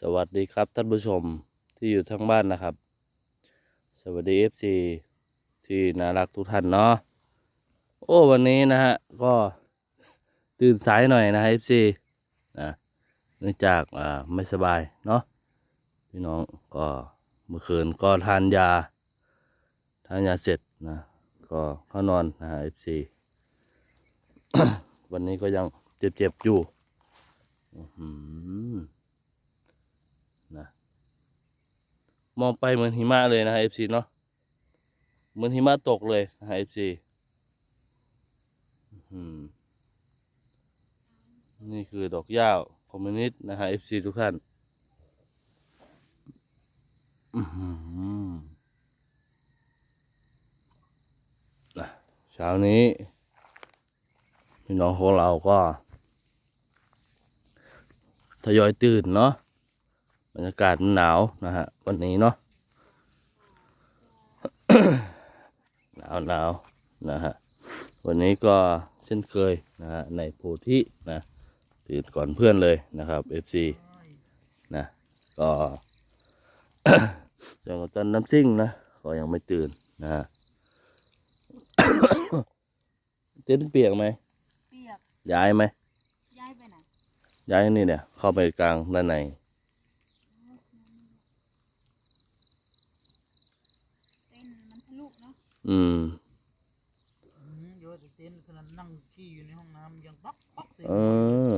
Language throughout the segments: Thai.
สวัสดีครับท่านผู้ชมที่อยู่ทั้งบ้านนะครับ สวัสดี FC ที่น่ารักทุกท่านเนาะโอ้วันนี้นะฮะก็ตื่นสายหน่อยนะฮะ FC นะเนื่องจากอ่าไม่สบายเนาะพี่น้องก็เมื่อคืนก็ทานยา ทานยาเสร็จนะก็เข้านอนนะฮะ FC วันนี้ก็ยังเจ็บๆอยู่อือหือ นะ มองไปเหมือนหิมะเลยนะฮะ FC เนาะเหมือนหิมะตกเลยนะฮะ FC นี่คือดอกหญ้าคอมมิวนิสต์นะฮะ FC ทุกท่านนะเช้านี้พี่น้องของเราก็ทยอยตื่นเนาะ บรรยากาศมันหนาวนะฮะ วันนี้เนาะหนาวหนาวนะฮะ วันนี้ก็เช่นเคยนะฮะในโพธินะตื่นก่อนเพื่อนเลยนะครับ FC นะก็จังหวัดจันทร์น้ำซิ่งนะก็ยังไม่ตื่นนะฮะเต้นท์เปียกไหมเปียกย้ายไหมย้ายไปไหนย้ายนี่เนี่ยเข้าไปกลางด้านใน เต้นมันทะลุเนาะ อืมอืมเดี๋ยวจะเต้นขนาดนั่งขี้อยู่ในห้องน้ำยังป๊อกป๊อกเสียงเออ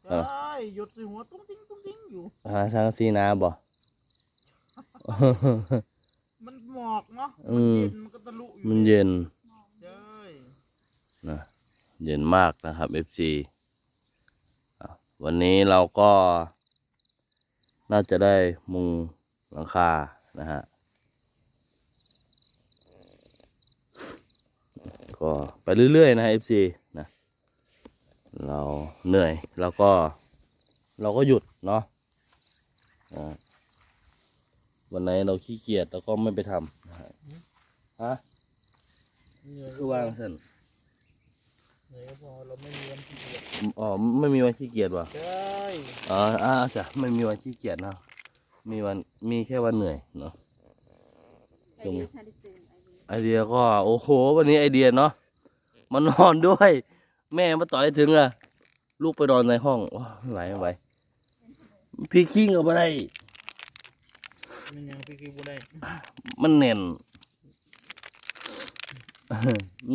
ใช่หยดใส่หัวตุ้งติ้งตุ้งติ้งอยู่หาทางซีนาบ่ มันหมอกเนาะอืมันม เย็นมันก็ทะลุอยู่มันเย็นใช่นะเย็นมากนะครับ FC อะวันนี้เราก็ น่าจะได้มุงหลังคานะฮะ ก็ไปเรื่อยๆนะฮะ FC นะ เราเหนื่อยแล้วก็เราก็หยุดเนาะอ่าวันไหนเราขี้เกียจเราก็ไม่ไปทำนะฮะฮะเหนื่อยคือวางเส้นเหนื่อยก็พอเราไม่มีวันขี้เกียจอ๋อไม่มีวันขี้เกียจว่ะใช่อ๋ออ่าจ้ะไม่มีวันขี้เกียจเนาะมีวันมีแค่วันเหนื่อยเนาะไอเดียทัน ได้ตื่นไอเดียไอเดียก็โอ้โห วันนี้ไอเดียเนาะมานอนด้วย แม่มาต่อยถึงอะลูกไปนอนในห้องว้าไหลไม่ไหวพี่คิงเอาไปได้มันยังพี่คือบุได้ มันแน่น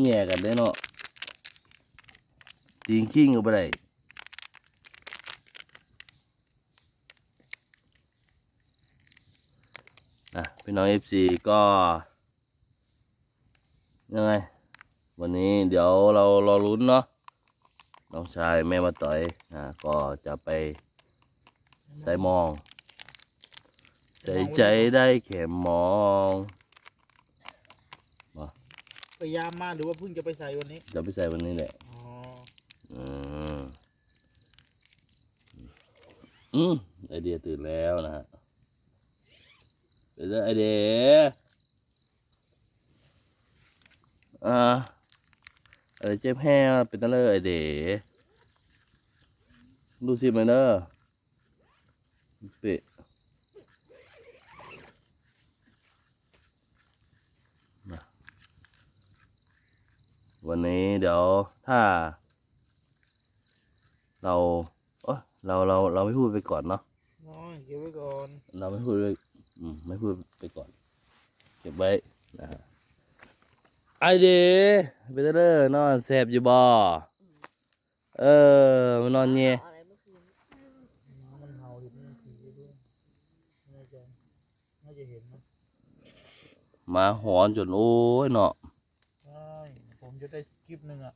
แง่กันได้เนาะตีงคิงเอาไปได้นะพี่น้องเอฟซีก็ ยังไง วันนี้เดี๋ยวเรารอลุ้นเนาะน้องชายแม่มาต่อยนะก็จะไปใส่มอง ใส่ใจได้แค่มองพยายามมาหรือว่าเพิ่งจะไปใส่วันนี้ จะไปใส่วันนี้แหละอ๋ออืมอืมไอเดียตื่นแล้วนะฮะเดี๋ยวไอเดีย อ่าอะไรเจ็บแห้งเป็นตั้งเลยไอเดียดูสิมันเด้อเปะมาวันนี้เดี๋ยวถ้า เราเอยเราเราเราไม่พูดไปก่อนเนาะน้อยเก็บไว้ก่อน เราไม่พูดไปอืมไม่พูดไปก่อน เก็บไว้นะฮะ ไอเดเบเตอร์นอนแสบอยู่บ่เออมันนอนเงี้ยอะไรเมื่อคืนมันเห่าเห็นมันผีด้วยน่าจะน่าจะเห็นนะหมาหอนจนโอ้ยเนาะใช่ผมจะได้คลิปหนึ่งอะ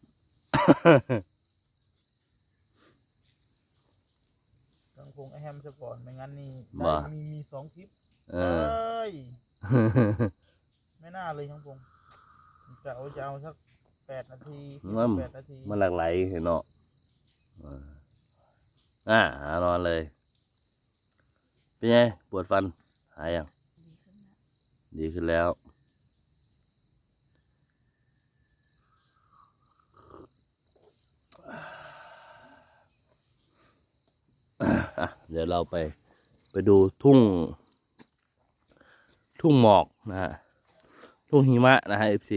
ต้องคงไอแฮมซะก่อนไม่งั้นนี่ได้มีมีสองคลิปเอเอ้อยไม่น่าเลยช่างผม จะเอาจะเอาสักแปดนาทีแปดนาทีมันหลากหลายเห็นเนาะเอออ่าหานอนเลย เป็นไง ปวดฟัน หายยังดีขึ้นแล้วดีขึ้นแล้วอะเดี๋ยวเราไป ไปดูทุ่ง ทุ่งหมอกนะฮะ ทุ่งหิมะนะฮะ FC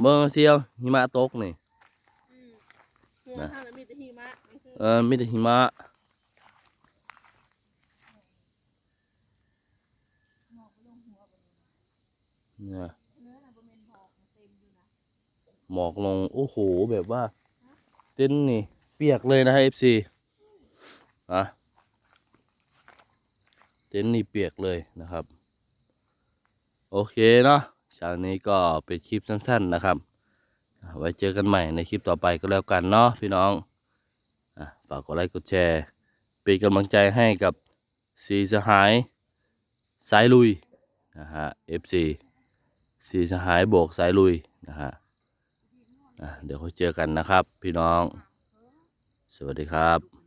เมืองเซียวหิมะตกนี่อืมหัวข้างแล้วมีแต่หิมะมันคือเออมีแต่หิมะเนี่ยหมอกลง โอ้โห แบบว่า เต็นท์นี่ เปียกเลยนะฮะ FC อะเต็นท์นี่เปียกเลยนะครับ โอเคเนาะเช้านี้ก็เป็นคลิปสั้น ๆนะครับ ไว้เจอกันใหม่ในคลิปต่อไปก็แล้วกันเนาะพี่น้องฝากกดไลค์กดแชร์เป็นกำลังใจให้กับสีสหายสายลุยนะฮะ FC สีสหายโบกสายลุยนะฮะอะเดี๋ยวเขาเจอกันนะครับ พี่น้อง สวัสดีครับ